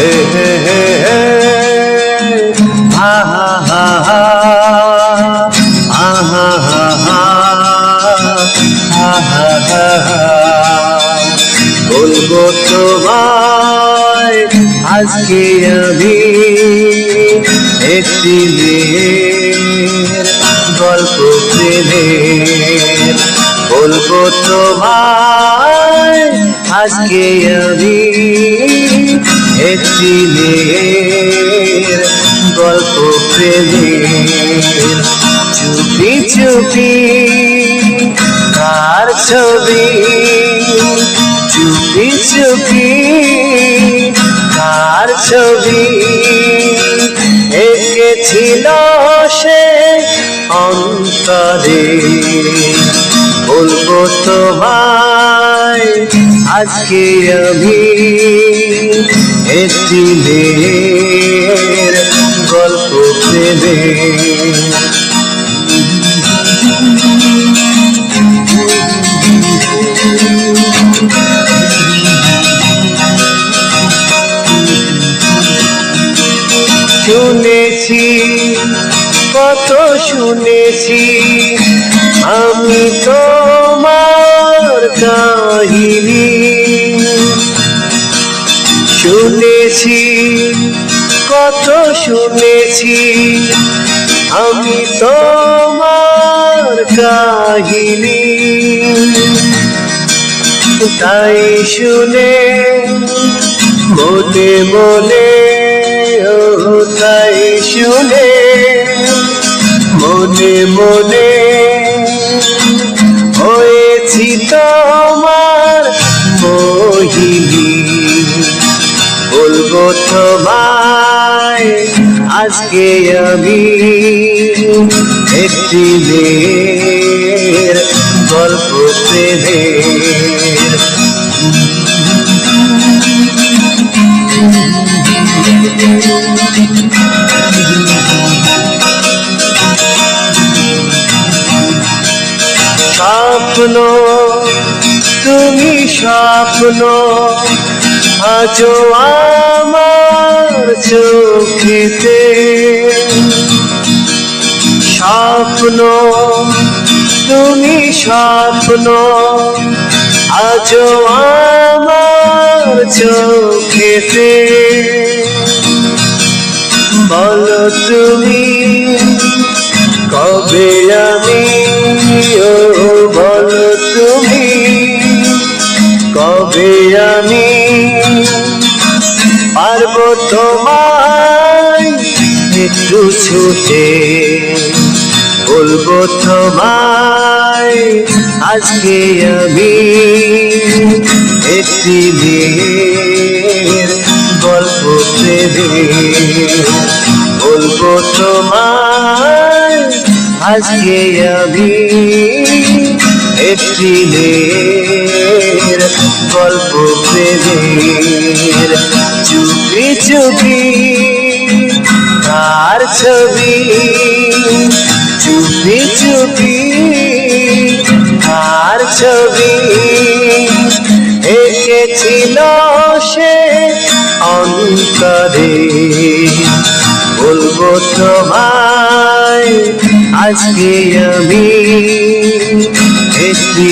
হে হে হে হে হা হা হা হা হা বলব তোমায় আজকে আমি একটি গল্প বলব তোমায়, আজকে আমি মেয়ের গল্প প্রেমের চুপি চুপি কার ছবি, চুপি চুপি কার ছবি। এঁকেছিল সে অন্তরে। বলব তোমায় আজকে আমি মেয়ের গল্প প্রেমের শুনেছি কত শুনেছি আমি তোমার কাহিনী। শুনেছি, আমি তোমার কাহিনী। তাই শুনে মনে মনে তাই শুনে মনে মনে হয়েছি তোমার মোহিনী। বলব তোমায় আজকে আমি একটি মেয়ের গল্প প্রেমের স্বপ্ন তুমি স্বপ্ন আজও আমার চোখেতে স্বপ্ন, তুমি স্বপ্ন, আজও আমার চোখেতে। বলো তুমি, কবে আমি, ও বলো তুমি, কবে আমি পারব তোমায় একটু ছুটে। বলব তোমায়, আজকে আমি একটি মেয়ের গল্প প্রেমের বলব তোমায়, আজকে আমি একটি মেয়ের গল্প প্রেমের চুপি চুপি তার ছবি? চুপি চুপি তার ছবি? এঁকেছিল সে অন্তরে? বলব তোমায়, আজকে আমি একটি